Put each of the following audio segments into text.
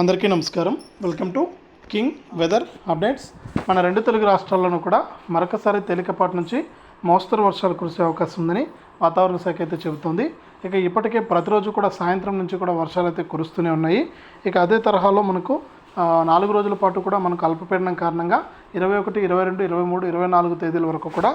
అందరికీ నమస్కారం. Welcome to king weather updates. మన రెండు తెలుగు రాష్ట్రాల్లోనూ కూడా మరొకసారి తేలికపాటి నుంచి మోస్తరు వర్షాలు కురిసే అవకాశం ఉందని వాతావరణ శాఖ అయితే చెబుతోంది. ఇక ఇప్పటికే ప్రతిరోజు కూడా సాయంత్రం నుంచి కూడా వర్షాలు అయితే కురుస్తూనే ఉన్నాయి. ఇక అదే తరహాలో మనకు నాలుగు రోజుల పాటు కూడా మనకు అల్పపీడనం కారణంగా ఇరవై ఒకటి ఇరవై రెండు ఇరవై మూడు ఇరవై నాలుగు తేదీల వరకు కూడా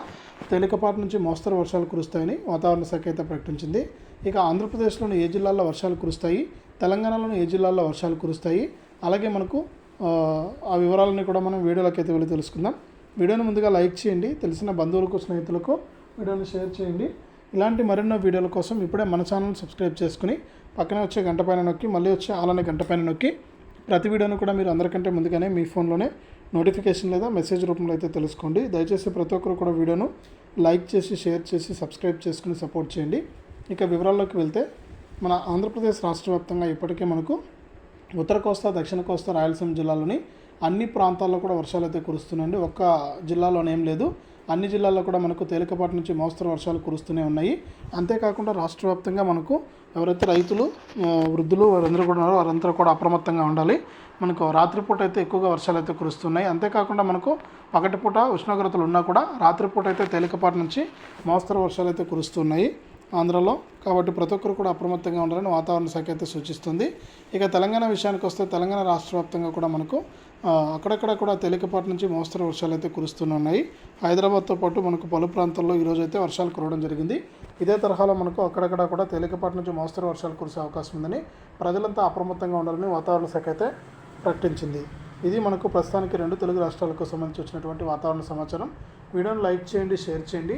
తేలికపాటి నుంచి మోస్తరు వర్షాలు కురుస్తాయని వాతావరణ శాఖ అయితే ప్రకటించింది. ఇక ఆంధ్రప్రదేశ్లోని ఏ జిల్లాల్లో వర్షాలు కురుస్తాయి? తెలంగాణలోని ఏ జిల్లాల్లో వర్షాలు కురుస్తాయి? అలాగే మనకు ఆ, వివరాలని కూడా మనం వీడియోలోకి అయితే వెళ్ళి తెలుసుకుందాం. వీడియోని ముందుగా లైక్ చేయండి. తెలిసిన బంధువులకు స్నేహితులకు వీడియోని షేర్ చేయండి. ఇలాంటి మరెన్నో వీడియోల కోసం ఇప్పుడే మన ఛానల్ సబ్స్క్రైబ్ చేసుకుని పక్కనే వచ్చే గంట పైన నొక్కి మళ్ళీ వచ్చే ఆలనే గంట పైన నొక్కి ప్రతి వీడియోను కూడా మీరు అందరికంటే ముందుగానే మీ ఫోన్లోనే నోటిఫికేషన్ లేదా మెసేజ్ రూపంలో అయితే తెలుసుకోండి. దయచేసి ప్రతి ఒక్కరు కూడా వీడియోను లైక్ చేసి షేర్ చేసి సబ్స్క్రైబ్ చేసుకుని సపోర్ట్ చేయండి. ఇక వివరాల్లోకి వెళ్తే మన ఆంధ్రప్రదేశ్ రాష్ట్ర వ్యాప్తంగా ఇప్పటికే మనకు ఉత్తర కోస్తా దక్షిణ కోస్తా రాయలసీమ జిల్లాలోని అన్ని ప్రాంతాల్లో కూడా వర్షాలు అయితే కురుస్తున్నాయండి. ఒక్క జిల్లాలోనేం లేదు. అన్ని జిల్లాల్లో కూడా మనకు తేలికపాటి నుంచి మోస్తరు వర్షాలు కురుస్తూనే ఉన్నాయి. అంతేకాకుండా రాష్ట్ర వ్యాప్తంగా మనకు ఎవరైతే రైతులు వృద్ధులు వారందరూ కూడా ఉన్నారో వారందరూ కూడా అప్రమత్తంగా ఉండాలి. మనకు రాత్రిపూట అయితే ఎక్కువగా వర్షాలు అయితే కురుస్తున్నాయి. అంతేకాకుండా మనకు పగటిపూట ఉష్ణోగ్రతలు ఉన్నా కూడా రాత్రిపూట అయితే తేలికపాటి నుంచి మోస్తరు వర్షాలు అయితే కురుస్తున్నాయి. ఆంధ్రలో. కాబట్టి ప్రతి ఒక్కరు కూడా అప్రమత్తంగా ఉండాలని వాతావరణ శాఖ అయితే సూచిస్తుంది. ఇక తెలంగాణ విషయానికి వస్తే తెలంగాణ రాష్ట్ర వ్యాప్తంగా కూడా మనకు అక్కడక్కడ కూడా తేలికపాటి నుంచి మోస్తరు వర్షాలు అయితే కురుస్తున్నాయి హైదరాబాద్తో పాటు మనకు పలు ప్రాంతాల్లో ఈరోజు అయితే వర్షాలు కురవడం జరిగింది. ఇదే తరహాలో మనకు అక్కడక్కడ కూడా తేలికపాటి నుంచి మోస్తరు వర్షాలు కురిసే అవకాశం ఉందని ప్రజలంతా అప్రమత్తంగా ఉండాలని వాతావరణ శాఖ అయితే ప్రకటించింది. ఇది మనకు ప్రస్తుతానికి రెండు తెలుగు రాష్ట్రాలకు సంబంధించి వచ్చినటువంటి వాతావరణ సమాచారం. వీడియోను లైక్ చేయండి షేర్ చేయండి.